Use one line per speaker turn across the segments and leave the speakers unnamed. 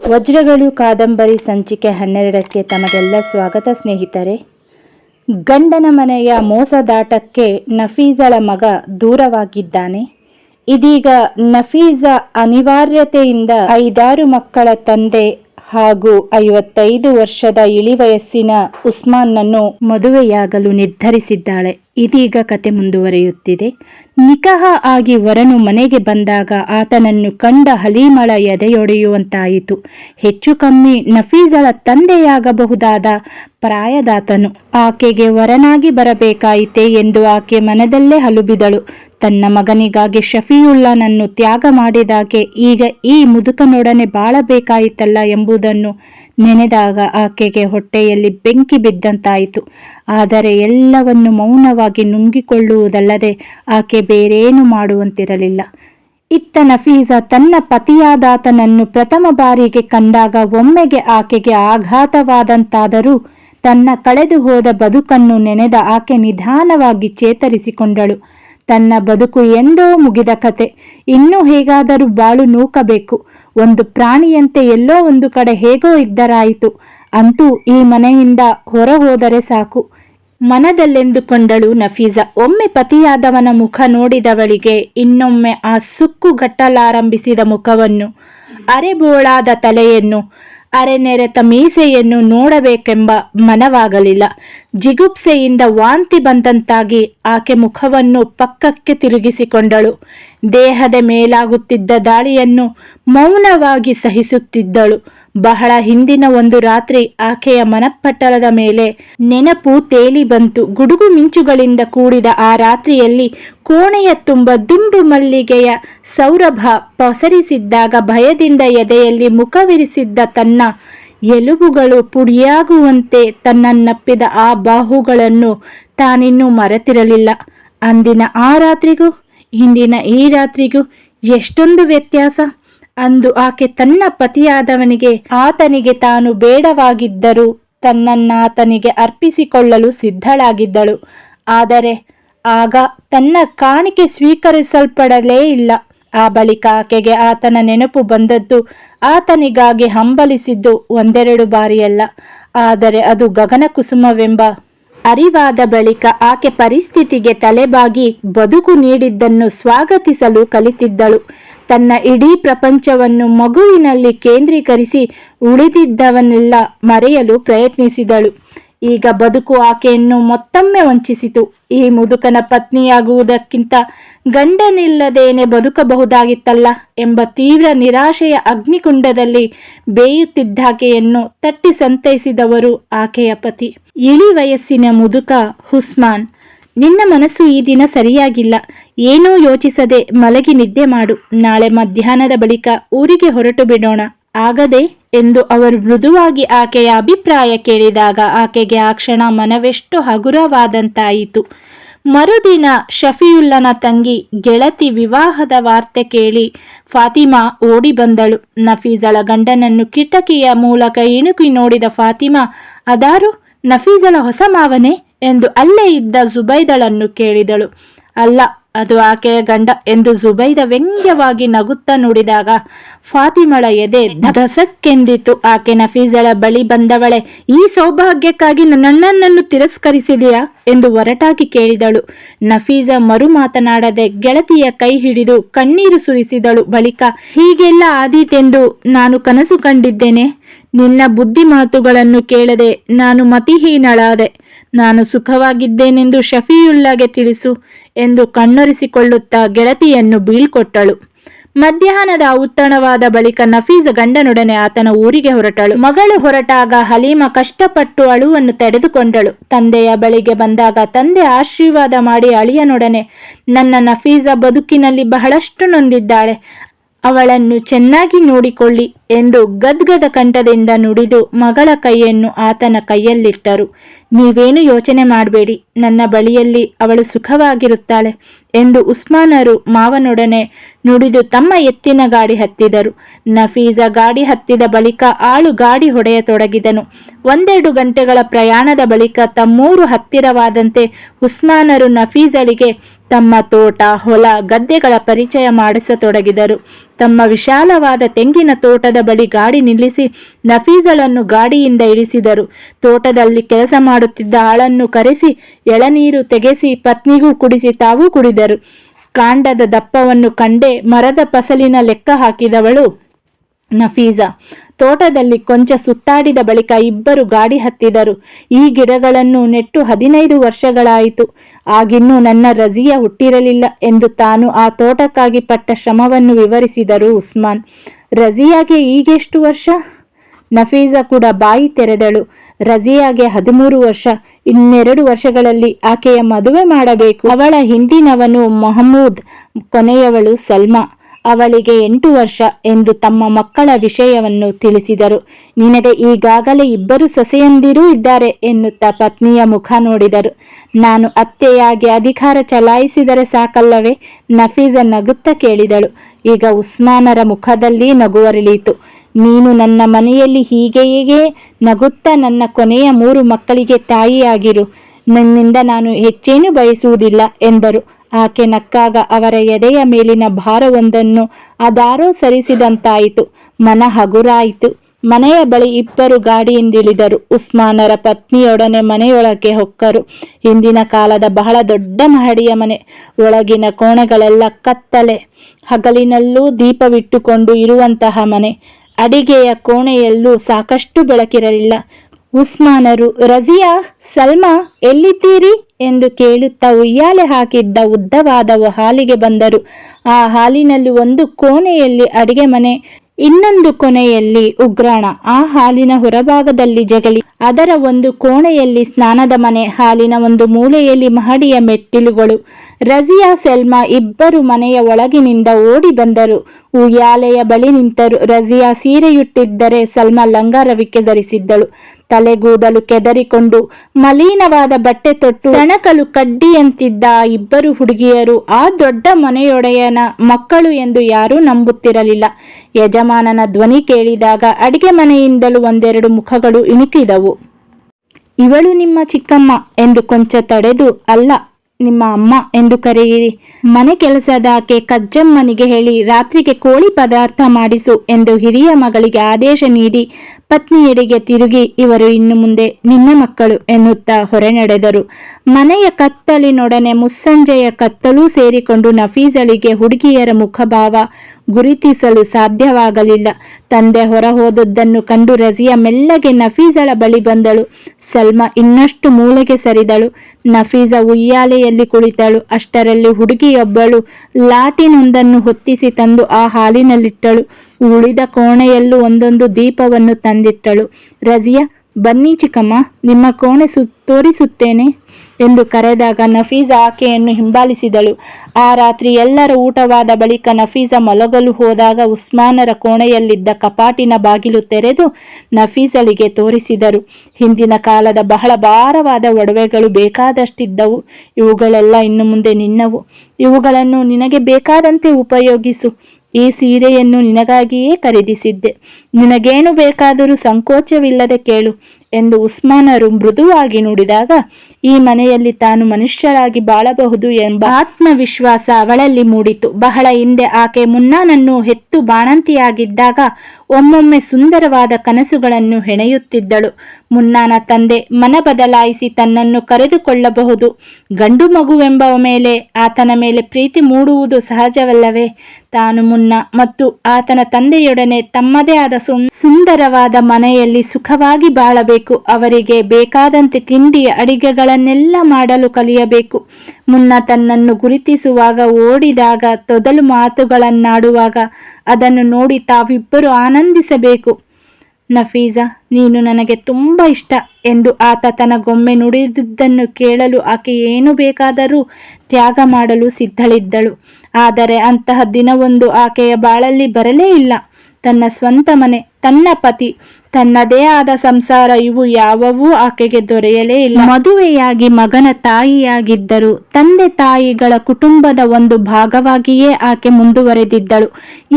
ವಜ್ರಗಳು ಕಾದಂಬರಿ ಸಂಚಿಕೆ ಹನ್ನೆರಡಕ್ಕೆ ತಮಗೆಲ್ಲ ಸ್ವಾಗತ ಸ್ನೇಹಿತರೆ. ಗಂಡನ ಮನೆಯ ಮೋಸದಾಟಕ್ಕೆ ನಫೀಸಳ ಮಗ ದೂರವಾಗಿದ್ದಾನೆ. ಇದೀಗ ನಫೀಸ ಅನಿವಾರ್ಯತೆಯಿಂದ ಐದಾರು ಮಕ್ಕಳ ತಂದೆ ಹಾಗೂ ಐವತ್ತೈದು ವರ್ಷದ ಇಳಿವಯಸ್ಸಿನ ಉಸ್ಮಾನ್ನನ್ನು ಮದುವೆಯಾಗಲು ನಿರ್ಧರಿಸಿದ್ದಾಳೆ. ಇದೀಗ ಕತೆ ಮುಂದುವರಿಯುತ್ತಿದೆ. ನಿಕಹ ಆಗಿ ವರನು ಮನೆಗೆ ಬಂದಾಗ ಆತನನ್ನು ಕಂಡ ಹಲೀಮಳ ಎದೆಯೊಡೆಯುವಂತಾಯಿತು. ಹೆಚ್ಚು ಕಮ್ಮಿ ನಫೀಜಳ ತಂದೆಯಾಗಬಹುದಾದ ಪ್ರಾಯದಾತನು. ಆಕೆಗೆ ವರನಾಗಿ ಬರಬೇಕಾಯಿತೆ ಎಂದು ಆಕೆ ಮನದಲ್ಲೇ ಹಲುಬಿದಳು. ತನ್ನ ಮಗನಿಗಾಗಿ ಶಫಿಯುಲ್ಲಾನನ್ನು ತ್ಯಾಗ ಮಾಡಿದಾಗೆ ಈಗ ಈ ಮುದುಕನೊಡನೆ ಬಾಳಬೇಕಾಯಿತಲ್ಲ ಎಂಬುದನ್ನು ನೆನೆದಾಗ ಆಕೆಗೆ ಹೊಟ್ಟೆಯಲ್ಲಿ ಬೆಂಕಿ ಬಿದ್ದಂತಾಯಿತು. ಆದರೆ ಎಲ್ಲವನ್ನು ಮೌನವಾಗಿ ನುಂಗಿಕೊಳ್ಳುವುದಲ್ಲದೆ ಆಕೆ ಬೇರೇನು ಮಾಡುವಂತಿರಲಿಲ್ಲ. ಇತ್ತ ನಫೀಜಾ ತನ್ನ ಪತಿಯಾದಾತನನ್ನು ಪ್ರಥಮ ಬಾರಿಗೆ ಕಂಡಾಗ ಒಮ್ಮೆಗೆ ಆಕೆಗೆ ಆಘಾತವಾದಂತಾದರೂ ತನ್ನ ಕಳೆದು ಹೋದ ಬದುಕನ್ನು ನೆನೆದ ಆಕೆ ನಿಧಾನವಾಗಿ ಚೇತರಿಸಿಕೊಂಡಳು. ತನ್ನ ಬದುಕು ಎಂದೋ ಮುಗಿದ ಕತೆ. ಇನ್ನೂ ಹೇಗಾದರೂ ಬಾಳು ನೂಕಬೇಕು. ಒಂದು ಪ್ರಾಣಿಯಂತೆ ಎಲ್ಲೋ ಒಂದು ಕಡೆ ಹೇಗೋ ಇದ್ದರಾಯಿತು. ಅಂತೂ ಈ ಮನೆಯಿಂದ ಹೊರ ಹೋದರೆ ಸಾಕು. ಮನದಲ್ಲೆಂದುಕೊಂಡಳು ನಫೀಸ. ಒಮ್ಮೆ ಪತಿಯಾದವನ ಮುಖ ನೋಡಿದವಳಿಗೆ ಇನ್ನೊಮ್ಮೆ ಆ ಸುಕ್ಕುಗಟ್ಟಲಾರಂಭಿಸಿದ ಮುಖವನ್ನು ಅರೆಬೋಳಾದ ತಲೆಯನ್ನು ಅರೆನೆರೆತ ಮೀಸೆಯನ್ನು ನೋಡಬೇಕೆಂಬ ಮನವಾಗಲಿಲ್ಲ. ಜಿಗುಪ್ಸೆಯಿಂದ ವಾಂತಿ ಬಂದಂತಾಗಿ ಆಕೆ ಮುಖವನ್ನು ಪಕ್ಕಕ್ಕೆ ತಿರುಗಿಸಿಕೊಂಡಳು. ದೇಹದ ಮೇಲಾಗುತ್ತಿದ್ದ ದಾಳಿಯನ್ನು ಮೌನವಾಗಿ ಸಹಿಸುತ್ತಿದ್ದಳು. ಬಹಳ ಹಿಂದಿನ ಒಂದು ರಾತ್ರಿ ಆಕೆಯ ಮನಪಟ್ಟಲದ ಮೇಲೆ ನೆನಪು ತೇಲಿ ಬಂತು. ಗುಡುಗು ಮಿಂಚುಗಳಿಂದ ಕೂಡಿದ ಆ ರಾತ್ರಿಯಲ್ಲಿ ಕೋಣೆಯ ತುಂಬ ದುಂಡು ಮಲ್ಲಿಗೆಯ ಸೌರಭ ಪಸರಿಸಿದ್ದಾಗ ಭಯದಿಂದ ಎದೆಯಲ್ಲಿ ಮುಖವಿರಿಸಿದ್ದ ತನ್ನ ಎಲುಬುಗಳು ಪುಡಿಯಾಗುವಂತೆ ತನ್ನನ್ನಪ್ಪಿದ ಆ ಬಾಹುಗಳನ್ನು ತಾನಿನ್ನೂ ಮರೆತಿರಲಿಲ್ಲ. ಅಂದಿನ ಆ ರಾತ್ರಿಗೂ, ಇಂದಿನ ಈ ರಾತ್ರಿಗೂ ಎಷ್ಟೊಂದು ವ್ಯತ್ಯಾಸ? ಅಂದು ಆಕೆ ತನ್ನ ಪತಿಯಾದವನಿಗೆ, ಆತನಿಗೆ ತಾನು ಬೇಡವಾಗಿದ್ದರೂ ತನ್ನನ್ನಾತನಿಗೆ ಅರ್ಪಿಸಿಕೊಳ್ಳಲು ಸಿದ್ಧಳಾಗಿದ್ದಳು. ಆದರೆ ಆಗ ತನ್ನ ಕಾಣಿಕೆ ಸ್ವೀಕರಿಸಲ್ಪಡಲೇ ಇಲ್ಲ. ಆ ಬಳಿಕ ಆಕೆಗೆ ಆತನ ನೆನಪು ಬಂದದ್ದು ಆತನಿಗಾಗಿ ಹಂಬಲಿಸಿದ್ದು ಒಂದೆರಡು ಬಾರಿಯಲ್ಲ. ಆದರೆ ಅದು ಗಗನ ಕುಸುಮವೆಂಬ ಅರಿವಾದ ಬಳಿಕ ಆಕೆ ಪರಿಸ್ಥಿತಿಗೆ ತಲೆಬಾಗಿ ಬದುಕು ನೀಡಿದ್ದನ್ನು ಸ್ವಾಗತಿಸಲು ಕಲಿತಿದ್ದಳು. ತನ್ನ ಇಡೀ ಪ್ರಪಂಚವನ್ನು ಮಗುವಿನಲ್ಲಿ ಕೇಂದ್ರೀಕರಿಸಿ ಉಳಿದಿದ್ದವನ್ನೆಲ್ಲ ಮರೆಯಲು ಪ್ರಯತ್ನಿಸಿದಳು. ಈಗ ಬದುಕು ಆಕೆಯನ್ನು ಮತ್ತೊಮ್ಮೆ ವಂಚಿಸಿತು. ಈ ಮುದುಕನ ಪತ್ನಿಯಾಗುವುದಕ್ಕಿಂತ ಗಂಡನಿಲ್ಲದೇನೆ ಬದುಕಬಹುದಾಗಿತ್ತಲ್ಲ ಎಂಬ ತೀವ್ರ ನಿರಾಶೆಯ ಅಗ್ನಿಕುಂಡದಲ್ಲಿ ಬೇಯುತ್ತಿದ್ದಾಕೆಯನ್ನು ತಟ್ಟಿ ಸಂತೈಸಿದವರು ಆಕೆಯ ಪತಿ. ಇಳಿ ವಯಸ್ಸಿನ ಮುದುಕ ಹುಸ್ಮಾನ್ ನಿನ್ನ ಮನಸ್ಸು ಈ ದಿನ ಸರಿಯಾಗಿಲ್ಲ. ಏನೂ ಯೋಚಿಸದೆ ಮಲಗಿ ನಿದ್ದೆ ಮಾಡು. ನಾಳೆ ಮಧ್ಯಾಹ್ನದ ಬಳಿಕ ಊರಿಗೆ ಹೊರಟು ಬಿಡೋಣ. ಆಗದೆ ಎಂದು ಅವರು ಮೃದುವಾಗಿ ಆಕೆಯ ಅಭಿಪ್ರಾಯ ಕೇಳಿದಾಗ ಆಕೆಗೆ ಆ ಕ್ಷಣ ಮನವೆಷ್ಟು ಹಗುರವಾದಂತಾಯಿತು. ಮರುದಿನ ಶಫಿಯುಲ್ಲನ ತಂಗಿ ಗೆಳತಿ ವಿವಾಹದ ವಾರ್ತೆ ಕೇಳಿ ಫಾತಿಮಾ ಓಡಿ ಬಂದಳು. ನಫೀಸಳ ಗಂಡನನ್ನು ಕಿಟಕಿಯ ಮೂಲಕ ಇಣುಕಿ ನೋಡಿದ ಫಾತಿಮಾ, ಅದಾರು ನಫೀಜಳ ಹೊಸ ಮಾವನೇ ಎಂದು ಅಲ್ಲೇ ಇದ್ದ ಜುಬೈದಳನ್ನು ಕೇಳಿದಳು. ಅಲ್ಲ, ಅದು ಆಕೆಯ ಗಂಡ ಎಂದು ಜುಬೈದ ವ್ಯಂಗ್ಯವಾಗಿ ನಗುತ್ತಾ ನುಡಿದಾಗ ಫಾತಿಮಳ ಎದೆ ದಸಕ್ಕೆಂದಿತು ಆಕೆ ನಫೀಸಳ ಬಳಿ ಬಂದವಳೆ, ಈ ಸೌಭಾಗ್ಯಕ್ಕಾಗಿ ನನ್ನನ್ನು ತಿರಸ್ಕರಿಸಿದೆಯಾ? ಎಂದು ಒರಟಾಗಿ ಕೇಳಿದಳು. ನಫೀಜ ಮರು ಮಾತನಾಡದೆ ಗೆಳತಿಯ ಕೈ ಹಿಡಿದು ಕಣ್ಣೀರು ಸುರಿಸಿದಳು. ಬಳಿಕ, ಹೀಗೆಲ್ಲ ಆದೀತೆಂದು ನಾನು ಕನಸು ಕಂಡಿದ್ದೇನೆ. ನಿನ್ನ ಬುದ್ಧಿ ಮಾತುಗಳನ್ನು ಕೇಳದೆ ನಾನು ಮತಿಹೀನಳಾದೆ. ನಾನು ಸುಖವಾಗಿದ್ದೇನೆಂದು ಶಫಿಯುಲ್ಲಾಗೆ ತಿಳಿಸು ಎಂದು ಕಣ್ಣೊರೆಸಿಕೊಳ್ಳುತ್ತಾ ಗೆಳತಿಯನ್ನು ಬೀಳ್ಕೊಟ್ಟಳು. ಮಧ್ಯಾಹ್ನದ ಉತ್ತಣವಾದ ಬಳಿಕ ನಫೀಜ ಗಂಡನೊಡನೆ ಆತನ ಊರಿಗೆ ಹೊರಟಳು. ಮಗಳು ಹೊರಟಾಗ ಹಲೀಮ ಕಷ್ಟಪಟ್ಟು ಅಳುವನ್ನು ತಡೆದುಕೊಂಡಳು. ತಂದೆಯ ಬಳಿಗೆ ಬಂದಾಗ ತಂದೆ ಆಶೀರ್ವಾದ ಮಾಡಿ ಅಳಿಯನೊಡನೆ ನನ್ನ ನಫೀಸ ಬದುಕಿನಲ್ಲಿ ಬಹಳಷ್ಟು ನೊಂದಿದ್ದಾಳೆ. ಅವಳನ್ನು ಚೆನ್ನಾಗಿ ನೋಡಿಕೊಳ್ಳಿ ಎಂದು ಗದ್ಗದ ಕಂಠದಿಂದ ನುಡಿದು ಮಗಳ ಕೈಯನ್ನು ಆತನ ಕೈಯಲ್ಲಿಟ್ಟರು. ನೀವೇನು ಯೋಚನೆ ಮಾಡಬೇಡಿ, ನನ್ನ ಬಳಿಯಲ್ಲಿ ಅವಳು ಸುಖವಾಗಿರುತ್ತಾಳೆ ಎಂದು ಉಸ್ಮಾನರು ಮಾವನೊಡನೆ ನುಡಿದು ತಮ್ಮ ಎತ್ತಿನ ಗಾಡಿ ಹತ್ತಿದರು. ನಫೀಜ ಗಾಡಿ ಹತ್ತಿದ ಬಳಿಕ ಆಳು ಗಾಡಿ ಹೊಡೆಯತೊಡಗಿದನು. ಒಂದೆರಡು ಗಂಟೆಗಳ ಪ್ರಯಾಣದ ಬಳಿಕ ತಮ್ಮೂರು ಹತ್ತಿರವಾದಂತೆ ಉಸ್ಮಾನರು ನಫೀಜಳಿಗೆ ತಮ್ಮ ತೋಟ, ಹೊಲ, ಗದ್ದೆಗಳ ಪರಿಚಯ ಮಾಡಿಸತೊಡಗಿದರು. ತಮ್ಮ ವಿಶಾಲವಾದ ತೆಂಗಿನ ತೋಟದ ಬಳಿ ಗಾಡಿ ನಿಲ್ಲಿಸಿ ನಫೀಜಳನ್ನು ಗಾಡಿಯಿಂದ ಇಳಿಸಿದರು. ತೋಟದಲ್ಲಿ ಕೆಲಸ ಮಾಡುತ್ತಿದ್ದ ಆಳನ್ನು ಕರೆಸಿ ಎಳನೀರು ತೆಗೆಸಿ ಪತ್ನಿಗೂ ಕುಡಿಸಿ ತಾವೂ ಕುಡಿದರು. ಕಾಂಡದ ದಪ್ಪವನ್ನು ಕಂಡೇ ಮರದ ಫಸಲಿನ ಲೆಕ್ಕ ಹಾಕಿದವಳು ನಫೀಜಾ ತೋಟದಲ್ಲಿ ಕೊಂಚ ಸುತ್ತಾಡಿದ ಬಳಿಕ ಇಬ್ಬರು ಗಾಡಿ ಹತ್ತಿದರು. ಈ ಗಿಡಗಳನ್ನು ನೆಟ್ಟು ಹದಿನೈದು ವರ್ಷಗಳಾಯಿತು. ಆಗಿನ್ನೂ ನನ್ನ ರಜಿಯ ಹುಟ್ಟಿರಲಿಲ್ಲ ಎಂದು ತಾನು ಆ ತೋಟಕ್ಕಾಗಿ ಪಟ್ಟ ಶ್ರಮವನ್ನು ವಿವರಿಸಿದರು ಉಸ್ಮಾನ್. ರಜಿಯಾಗೆ ಈಗೆಷ್ಟು ವರ್ಷ? ನಫೀಸಾ ಕೂಡ ಬಾಯಿ ತೆರೆದಳು. ರಜಿಯಾಗೆ ಹದಿಮೂರು ವರ್ಷ. ಇನ್ನೆರಡು ವರ್ಷಗಳಲ್ಲಿ ಆಕೆಯ ಮದುವೆ ಮಾಡಬೇಕು. ಅವಳ ಹಿಂದಿನವನು ಮೊಹಮ್ಮೂದ್, ಕೊನೆಯವಳು ಸಲ್ಮಾ. ಅವಳಿಗೆ ಎಂಟು ವರ್ಷ ಎಂದು ತಮ್ಮ ಮಕ್ಕಳ ವಿಷಯವನ್ನು ತಿಳಿಸಿದರು. ನಿನಗೆ ಈಗಾಗಲೇ ಇಬ್ಬರು ಸೊಸೆಯಂದಿರೂ ಇದ್ದಾರೆ ಎನ್ನುತ್ತಾ ಪತ್ನಿಯ ಮುಖ ನೋಡಿದರು. ನಾನು ಅತ್ತೆಯಾಗಿ ಅಧಿಕಾರ ಚಲಾಯಿಸಿದರೆ ಸಾಕಲ್ಲವೇ? ನಫೀಜ ನಗುತ್ತ ಕೇಳಿದಳು. ಈಗ ಉಸ್ಮಾನರ ಮುಖದಲ್ಲಿ ನಗುವರಿಳಿತು ನೀನು ನನ್ನ ಮನೆಯಲ್ಲಿ ಹೀಗೆಯೇ ನಗುತ್ತಾ ನನ್ನ ಕೊನೆಯ ಮೂರು ಮಕ್ಕಳಿಗೆ ತಾಯಿಯಾಗಿರು. ನನ್ನಿಂದ ನಾನು ಹೆಚ್ಚೇನು ಬಯಸುವುದಿಲ್ಲ ಎಂದರು. ಆಕೆ ನಕ್ಕಾಗ ಅವರ ಎದೆಯ ಮೇಲಿನ ಭಾರವೊಂದನ್ನು ಅದಾರೋ ಸರಿಸಿದಂತಾಯಿತು. ಮನ ಹಗುರಾಯಿತು. ಮನೆಯ ಬಳಿ ಇಬ್ಬರು ಗಾಡಿಯಿಂದಿಳಿದರು. ಉಸ್ಮಾನರ ಪತ್ನಿಯೊಡನೆ ಮನೆಯೊಳಗೆ ಹೊಕ್ಕರು. ಹಿಂದಿನ ಕಾಲದ ಬಹಳ ದೊಡ್ಡ ಮಹಡಿಯ ಮನೆ. ಒಳಗಿನ ಕೋಣೆಗಳೆಲ್ಲ ಕತ್ತಲೆ. ಹಗಲಿನಲ್ಲೂ ದೀಪವಿಟ್ಟುಕೊಂಡು ಇರುವಂತಹ ಮನೆ. ಅಡಿಗೆಯ ಕೋಣೆಯಲ್ಲೂ ಸಾಕಷ್ಟು ಬೆಳಕಿರಲಿಲ್ಲ. ಉಸ್ಮಾನರು, ರಜಿಯಾ, ಸಲ್ಮಾ, ಎಲ್ಲಿದ್ದೀರಿ? ಎಂದು ಕೇಳುತ್ತಾ ಉಯ್ಯಾಲೆ ಹಾಕಿದ್ದ ಉದ್ದವಾದವು ಹಾಲಿಗೆ ಬಂದರು. ಆ ಹಾಲಿನಲ್ಲಿ ಒಂದು ಕೋಣೆಯಲ್ಲಿ ಅಡಿಗೆ ಮನೆ ಇನ್ನೊಂದು ಕೊನೆಯಲ್ಲಿ ಉಗ್ರಾಣ. ಆ ಹಾಲಿನ ಹೊರಭಾಗದಲ್ಲಿ ಜಗಲಿ. ಅದರ ಒಂದು ಕೋಣೆಯಲ್ಲಿ ಸ್ನಾನದ ಮನೆ, ಹಾಲಿನ ಒಂದು ಮೂಲೆಯಲ್ಲಿ ಮಹಡಿಯ ಮೆಟ್ಟಿಲುಗಳು. ರಜಿಯಾ, ಸೆಲ್ಮಾ ಇಬ್ಬರು ಮನೆಯ ಒಳಗಿನಿಂದ ಓಡಿ ಬಂದರು. ಉಯ್ಯಾಲೆಯ ಬಳಿ ನಿಂತರು. ರಜಿಯಾ ಸೀರೆಯುಟ್ಟಿದ್ದರೆ ಸಲ್ಮಾ ಲಂಗಾರವಿಕೆ ಧರಿಸಿದ್ದಳು. ತಲೆಗೂದಲು ಕೆದರಿಕೊಂಡು ಮಲೀನವಾದ ಬಟ್ಟೆ ತೊಟ್ಟು ಸಣಕಲು ಕಡ್ಡಿಯಂತಿದ್ದ ಇಬ್ಬರು ಹುಡುಗಿಯರು ಆ ದೊಡ್ಡ ಮನೆಯೊಡೆಯನ ಮಕ್ಕಳು ಎಂದು ಯಾರೂ ನಂಬುತ್ತಿರಲಿಲ್ಲ. ಯಜಮಾನನ ಧ್ವನಿ ಕೇಳಿದಾಗ ಅಡಿಗೆ ಮನೆಯಿಂದಲೂ ಒಂದೆರಡು ಮುಖಗಳು ಇಣುಕಿದವು. ಇವಳು ನಿಮ್ಮ ಚಿಕ್ಕಮ್ಮ ಎಂದು ಕೊಂಚ ತಡೆದು, ಅಲ್ಲ, ನಿಮ್ಮ ಅಮ್ಮ ಎಂದು ಕರೆಯಿರಿ. ಮನೆ ಕೆಲಸದ ಆಕೆ ಕಜ್ಜಮ್ಮನಿಗೆ ಹೇಳಿ ರಾತ್ರಿಗೆ ಕೋಳಿ ಪದಾರ್ಥ ಮಾಡಿಸು ಎಂದು ಹಿರಿಯ ಮಗಳಿಗೆ ಆದೇಶ ನೀಡಿ ಪತ್ನಿಯರಿಗೆ ತಿರುಗಿ, ಇವರು ಇನ್ನು ಮುಂದೆ ನಿನ್ನ ಮಕ್ಕಳು ಎನ್ನುತ್ತಾ ಹೊರೆ ನಡೆದರು. ಮನೆಯ ಕತ್ತಲಿನೊಡನೆ ಮುಸ್ಸಂಜೆಯ ಕತ್ತಲೂ ಸೇರಿಕೊಂಡು ನಫೀಸಳಿಗೆ ಹುಡುಗಿಯರ ಮುಖಭಾವ ಗುರುತಿಸಲು ಸಾಧ್ಯವಾಗಲಿಲ್ಲ. ತಂದೆ ಹೊರ ಹೋದದ್ದನ್ನು ಕಂಡು ರಜಿಯಾ ಮೆಲ್ಲಗೆ ನಫೀಸಳ ಬಳಿ ಬಂದಳು. ಸಲ್ಮಾ ಇನ್ನಷ್ಟು ಮೂಲೆಗೆ ಸರಿದಳು. ನಫೀಸ ಉಯ್ಯಾಲೆಯಲ್ಲಿ ಕುಳಿತಳು. ಅಷ್ಟರಲ್ಲಿ ಹುಡುಗಿಯೊಬ್ಬಳು ಲಾಟಿನೊಂದನ್ನು ಹೊತ್ತಿಸಿ ತಂದು ಆ ಹಾಲಿನಲ್ಲಿಟ್ಟಳು. ಉಳಿದ ಕೋಣೆಯಲ್ಲೂ ಒಂದೊಂದು ದೀಪವನ್ನು ತಂದಿಟ್ಟಳು. ರಜಿಯಾ, ಬನ್ನಿ ಚಿಕ್ಕಮ್ಮ, ನಿಮ್ಮ ಕೋಣೆ ಸು, ತೋರಿಸುತ್ತೇನೆ ಎಂದು ಕರೆದಾಗ ನಫೀಸ ಆಕೆಯನ್ನು ಹಿಂಬಾಲಿಸಿದಳು. ಆ ರಾತ್ರಿ ಎಲ್ಲರ ಊಟವಾದ ಬಳಿಕ ನಫೀಸ ಮಲಗಲು ಹೋದಾಗ ಉಸ್ಮಾನರ ಕೋಣೆಯಲ್ಲಿದ್ದ ಕಪಾಟಿನ ಬಾಗಿಲು ತೆರೆದು ನಫೀಸಳಿಗೆ ತೋರಿಸಿದರು. ಹಿಂದಿನ ಕಾಲದ ಬಹಳ ಭಾರವಾದ ಒಡವೆಗಳು ಬೇಕಾದಷ್ಟಿದ್ದವು. ಇವುಗಳೆಲ್ಲ ಇನ್ನು ಮುಂದೆ ನಿನ್ನವು. ಇವುಗಳನ್ನು ನಿನಗೆ ಬೇಕಾದಂತೆ ಉಪಯೋಗಿಸು. ಈ ಸೀರೆಯನ್ನು ನಿನಗಾಗಿಯೇ ಖರೀದಿಸಿದ್ದೆ. ನಿನಗೇನು ಬೇಕಾದರೂ ಸಂಕೋಚವಿಲ್ಲದೆ ಕೇಳು ಎಂದು ಉಸ್ಮಾನರು ಮೃದುವಾಗಿ ನುಡಿದಾಗ, ಈ ಮನೆಯಲ್ಲಿ ತಾನು ಮನುಷ್ಯರಾಗಿ ಬಾಳಬಹುದು ಎಂಬ ಆತ್ಮವಿಶ್ವಾಸ ಅವಳಲ್ಲಿ ಮೂಡಿತು. ಬಹಳ ಹಿಂದೆ ಆಕೆ ಮುನ್ನಾನನ್ನು ಹೆತ್ತು ಬಾಣಂತಿಯಾಗಿದ್ದಾಗ ಒಮ್ಮೊಮ್ಮೆ ಸುಂದರವಾದ ಕನಸುಗಳನ್ನು ಹೆಣೆಯುತ್ತಿದ್ದಳು. ಮುನ್ನಾನ ತಂದೆ ಮನ ಬದಲಾಯಿಸಿ ತನ್ನನ್ನು ಕರೆದುಕೊಳ್ಳಬಹುದು. ಗಂಡು ಮಗುವೆಂಬ ಮೇಲೆ ಆತನ ಮೇಲೆ ಪ್ರೀತಿ ಮೂಡುವುದು ಸಹಜವಲ್ಲವೇ? ತಾನು ಮುನ್ನ ಮತ್ತು ಆತನ ತಂದೆಯೊಡನೆ ತಮ್ಮದೇ ಆದ ಸುಂದರವಾದ ಮನೆಯಲ್ಲಿ ಸುಖವಾಗಿ ಬಾಳಬೇಕು. ಅವರಿಗೆ ಬೇಕಾದಂತೆ ತಿಂಡಿ ಅಡಿಗೆಗಳನ್ನೆಲ್ಲ ಮಾಡಲು ಕಲಿಯಬೇಕು. ಮುನ್ನ ತನ್ನನ್ನು ಗುರುತಿಸುವಾಗ, ಓಡಿದಾಗ, ತೊದಲು ಮಾತುಗಳನ್ನಾಡುವಾಗ ಅದನ್ನು ನೋಡಿ ತಾವಿಬ್ಬರು ಆನಂದಿಸಬೇಕು. ನಫೀಸಾ, ನೀನು ನನಗೆ ತುಂಬ ಇಷ್ಟ ಎಂದು ಆತ ತನಗೊಮ್ಮೆ ನುಡಿದಿದ್ದನ್ನು ಕೇಳಲು ಆಕೆ ಏನು ಬೇಕಾದರೂ ತ್ಯಾಗ ಮಾಡಲು ಸಿದ್ಧಳಿದ್ದಳು. ಆದರೆ ಅಂತಹ ದಿನವೊಂದು ಆಕೆಯ ಬಾಳಲ್ಲಿ ಬರಲೇ ಇಲ್ಲ. ತನ್ನ ಸ್ವಂತ ಮನೆ, ತನ್ನ ಪತಿ ತನ್ನದೇ ಆದ ಸಂಸಾರ ಇವು ಯಾವವೂ ಆಕೆಗೆ ದೊರೆಯಲೇ ಇಲ್ಲ. ಮದುವೆಯಾಗಿ ಮಗನ ತಾಯಿಯಾಗಿದ್ದರು ತಂದೆ ತಾಯಿಗಳ ಕುಟುಂಬದ ಒಂದು ಭಾಗವಾಗಿಯೇ ಆಕೆ ಮುಂದುವರೆದಿದ್ದಳು.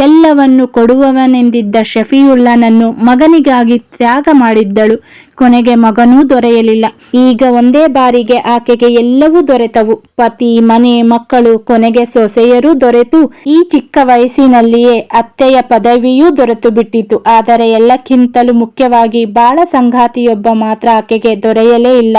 ಎಲ್ಲವನ್ನು ಕೊಡುವವನೆಂದಿದ್ದ ಶಫಿಯುಲ್ಲನನ್ನು ಮಗನಿಗಾಗಿ ತ್ಯಾಗ ಮಾಡಿದ್ದಳು. ಕೊನೆಗೆ ಮಗನೂ ದೊರೆಯಲಿಲ್ಲ. ಈಗ ಒಂದೇ ಬಾರಿಗೆ ಆಕೆಗೆ ಎಲ್ಲವೂ ದೊರೆತವು. ಪತಿ, ಮನೆ, ಮಕ್ಕಳು, ಕೊನೆಗೆ ಸೊಸೆಯರೂ ದೊರೆತು. ಈ ಚಿಕ್ಕ ವಯಸ್ಸಿನಲ್ಲಿಯೇ ಅತ್ತೆಯ ಪದವಿಯೂ ದೊರೆತು ಬಿಟ್ಟಿತು ಆದರೆ ಎಲ್ಲಕ್ಕಿಂತಲೂ ಮುಖ್ಯವಾಗಿ ಬಾಳ ಸಂಗಾತಿಯೊಬ್ಬ ಮಾತ್ರ ಆಕೆಗೆ ದೊರೆಯಲೇ ಇಲ್ಲ.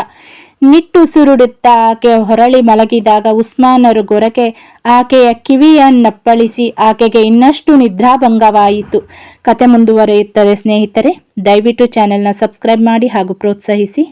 ನಿಟ್ಟುಸುರುಡುತ್ತಾ ಆಕೆ ಹೊರಳಿ ಮಲಗಿದಾಗ ಉಸ್ಮಾನರು ಗೊರಕೆ ಆಕೆಯ ಕಿವಿಯನ್ನಪ್ಪಳಿಸಿ ಆಕೆಗೆ ಇನ್ನಷ್ಟು ನಿದ್ರಾಭಂಗವಾಯಿತು. ಕತೆ ಮುಂದುವರಿಯುತ್ತದೆ ಸ್ನೇಹಿತರೆ, ದಯವಿಟ್ಟು ಚಾನೆಲ್ನ ಸಬ್ಸ್ಕ್ರೈಬ್ ಮಾಡಿ ಹಾಗೂ ಪ್ರೋತ್ಸಾಹಿಸಿ.